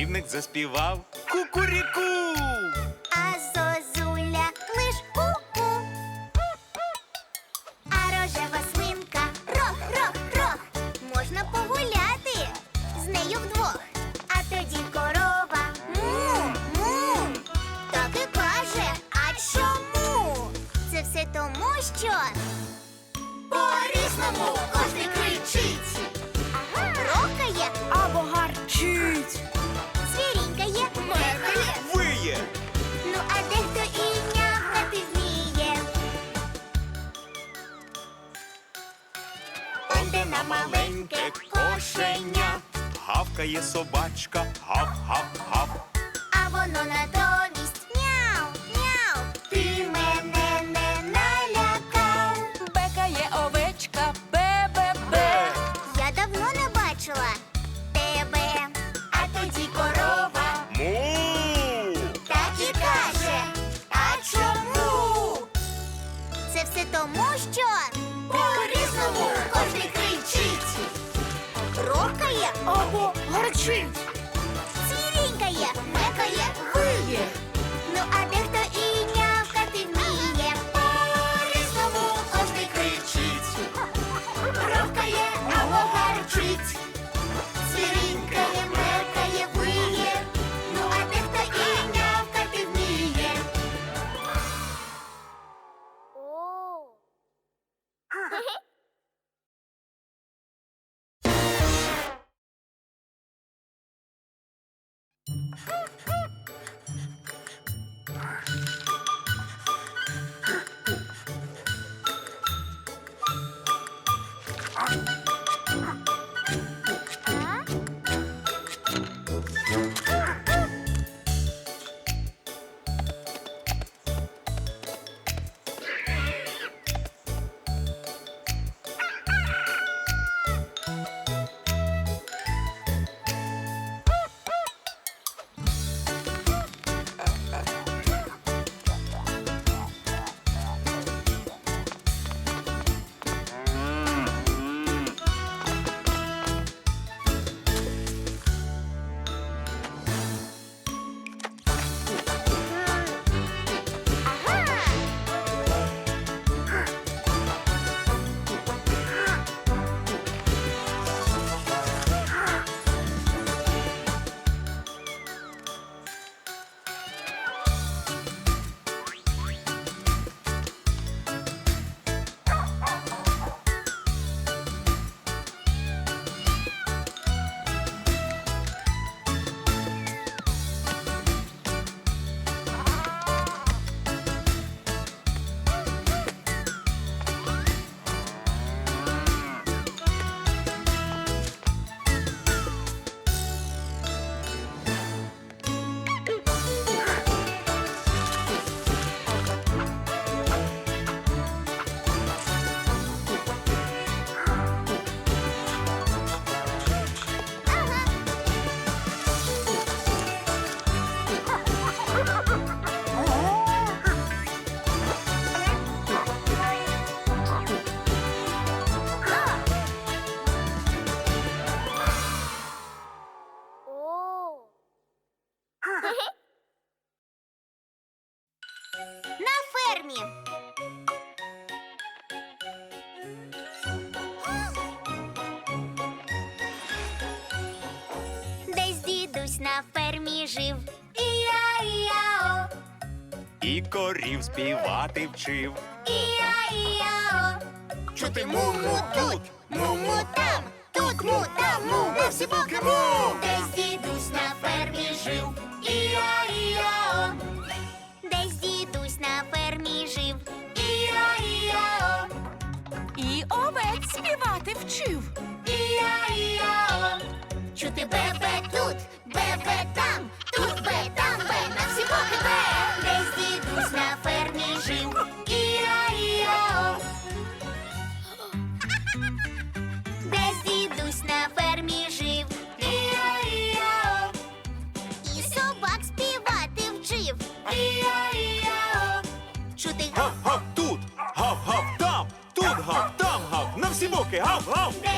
Півник заспівав кукуріку. А зозуля лиш ку-ку. А рожева свинка рох-рох-рох. Можна погуляти з нею вдвох. Гавкає собачка, гав-гав-гав. А воно натомість мяу, мяу. Ти мене не налякав. Бекає овечка, бе-бе-бе. Я давно не бачила тебе. А тоді корова Му. так і каже. А чому? Це все тому, що Cheese! На фермі. Десь дідусь на фермі жив. Іа-іа-о, І корів співати вчив. іа-іа-о. Чути му-му тут, му-му там, тут му, там му, ми всі боки му. Десь дідусь на фермі жив. Іа-іа-о. Співати вчив. Іа-іа-о. Чути бебе тут, rock, roll, roll.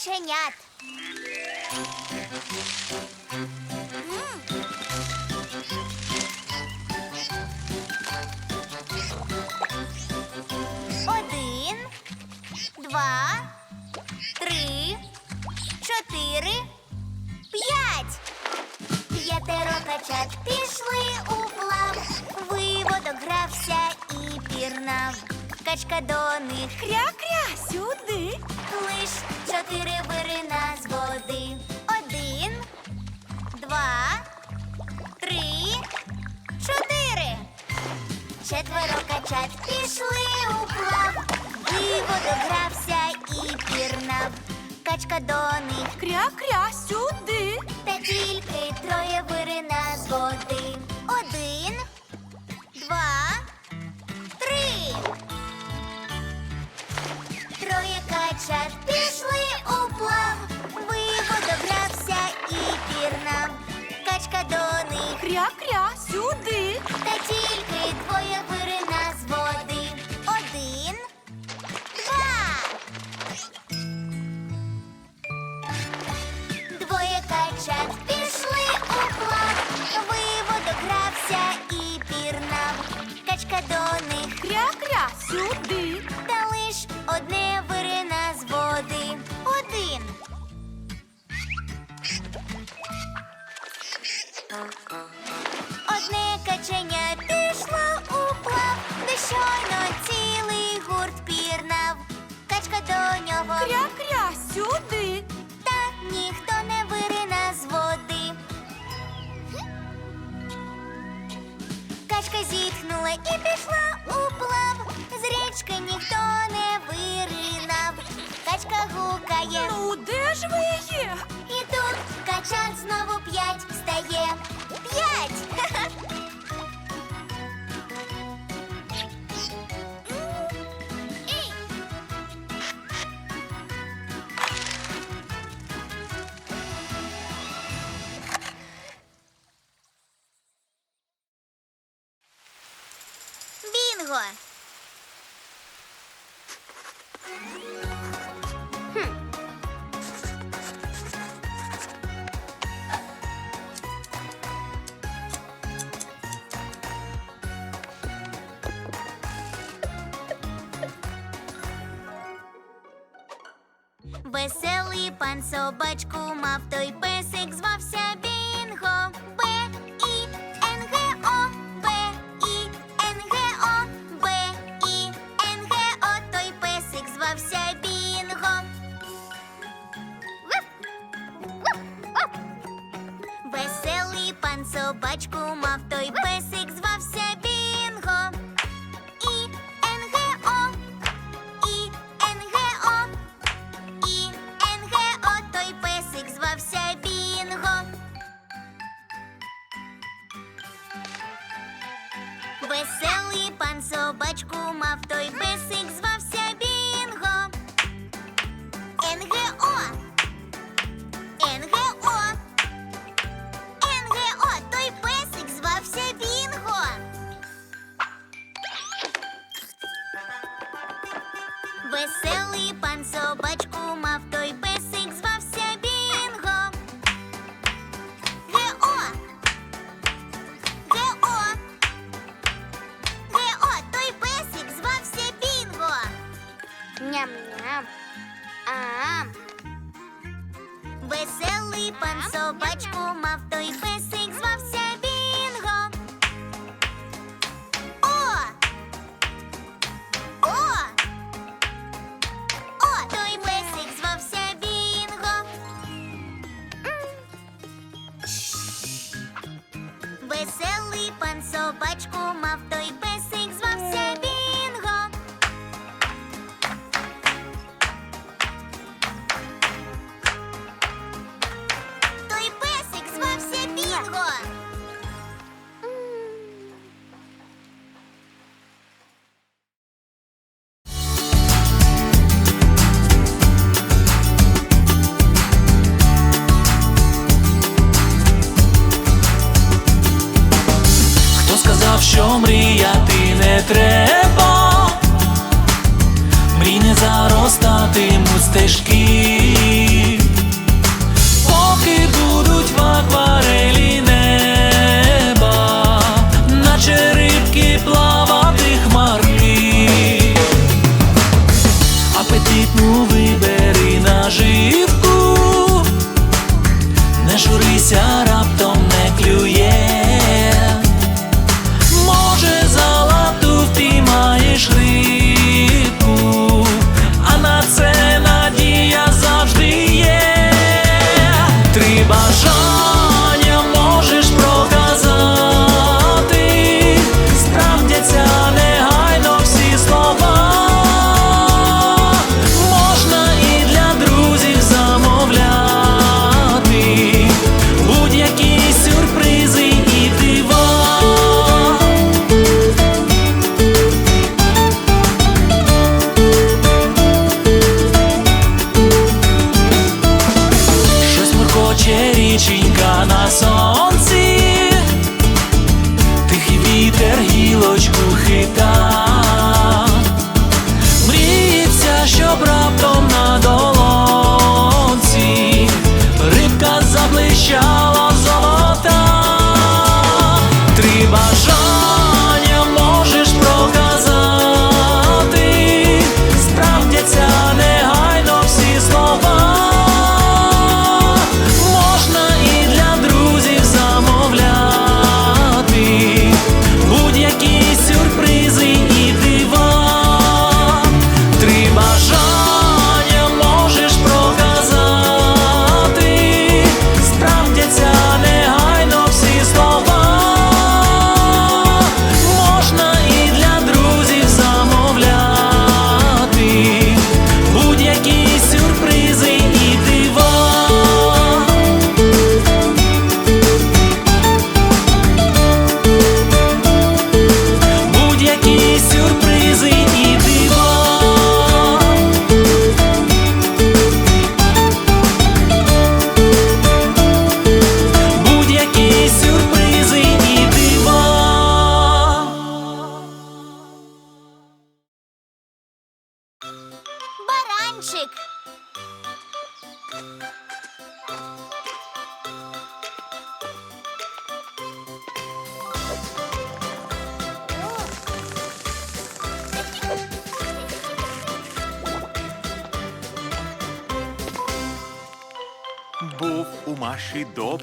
оченят. качка до них. Кря-кря, сюди. Лиш чотири вирина з води. Один, два, три, чотири. Четверо качат пішли у плав. Диво догрався і пірнав. Качка до них. Кря-кря, Манго. Веселий пан собачку мав той песик звався Бінго. собачку мав той песик.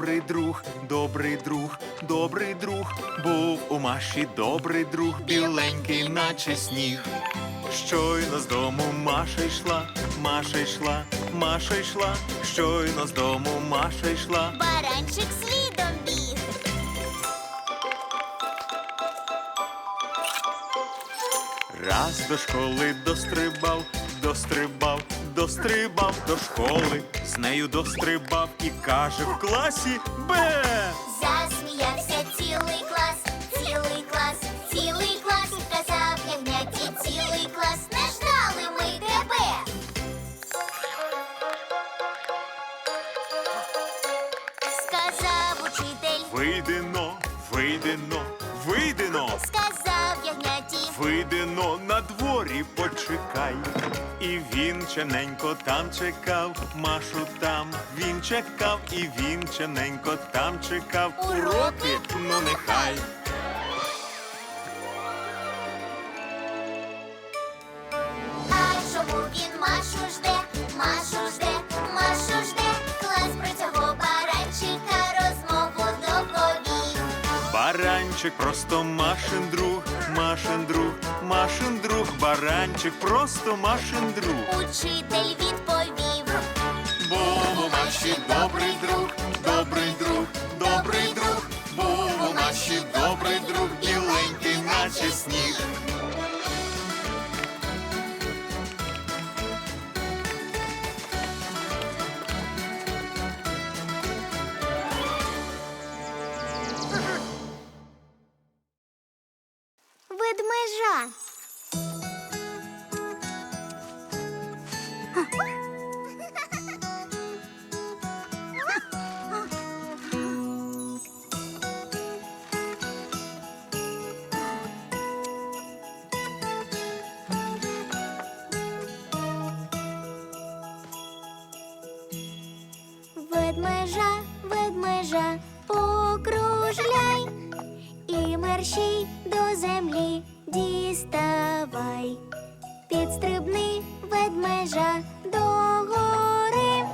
Добрий друг, добрий друг, добрий друг. Був у Маші добрий друг, біленький, наче сніг. Щойно з дому Маша йшла, Маша йшла, Маша йшла, щойно з дому Маша йшла. Баранчик слідом біг. Раз до школи дострибав, дострибав, дострибав до школи, з нею дострибав і каже в класі Б. Засміявся цілий клас, цілий клас, цілий клас. Казав ягняті цілий клас. Не ждали ми тебе. Сказав учитель, Вийдено, він чененько там чекав, Машу там він чекав, і він чененько там чекав. Уроки, ну нехай. А чому він Машу жде, Машу жде, Машу жде? Клас про цього баранчика розмову доповів. Баранчик просто баранчик просто Машин друг. Учитель відповів. Був у Маші добрий друг, добрий друг, добрий друг, був у Маші добрий друг, біленький, наче сніг. Ведмежа, ведмежа, покружляй і мерщій до землі діставай. Підстрибни ведмежа до гори,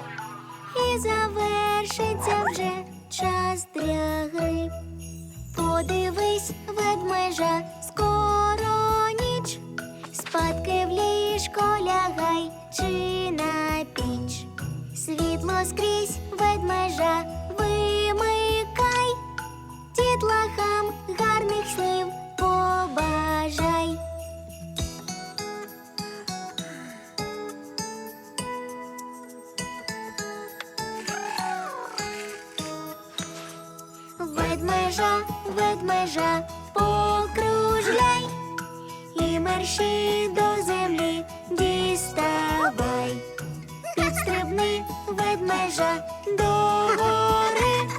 і завершиться вже ведмежа, покружляй і мерщій до землі діставай. Підстрибни ведмежа до гори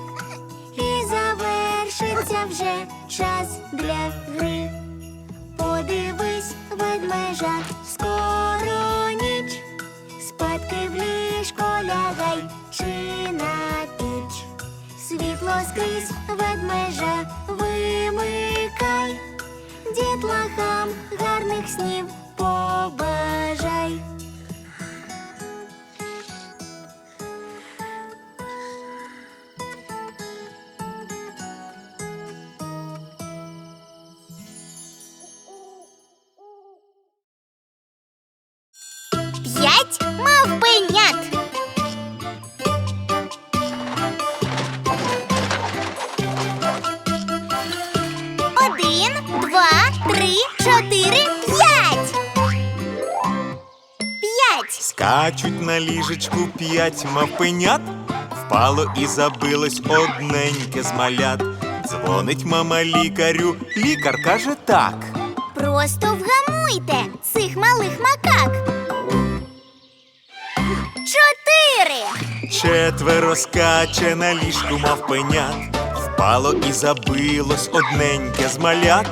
і завершиться вже час для гри. Подивись, ведмежа, скоро ніч. Спадки в ліжко лягай чи на піч. Світло скрізь ведмежа Скачуть на ліжечку п'ять мавпенят, впало і забилось одненьке з малят. Дзвонить мама лікарю, лікар каже так. Просто вгамуйте цих малих макак. Чотири. Четверо скаче на ліжку мавпенят, впало і забилось одненьке з малят.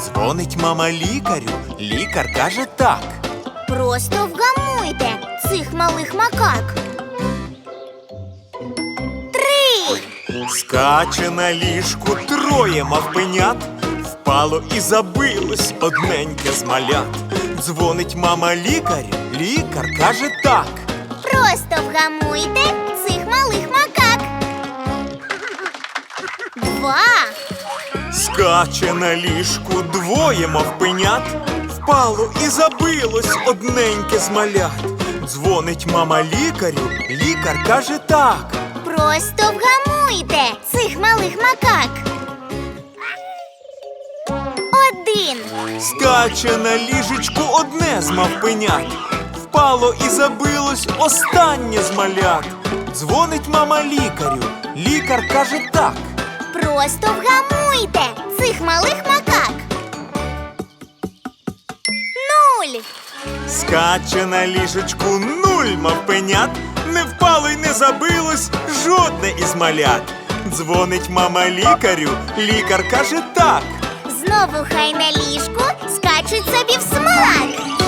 Дзвонить мама лікарю, лікар каже так. Просто вгамуйте цих малих макак. Три. Скаче на ліжку троє мавпенят, впало і забилось одненьке з малят. Дзвонить мама лікарю, лікар каже так. Просто вгамуйте цих малих макак. Два. Скаче на ліжку двоє мавпенят, впало і забилось одненьке з малят. Дзвонить мама лікарю, лікар каже так. Просто вгамуйте цих малих макак. Один. Скаче на ліжечку одне з мавпенят. Впало і забилось останнє з малят. Дзвонить мама лікарю. Лікар каже так. Просто вгамуйте цих малих макак. Нуль. Скаче на ліжечку нуль мавпенят. Не впало й не забилось жодне із малят. Дзвонить мама лікарю. Лікар каже так. Знову хай на ліжку скачуть собі в смак.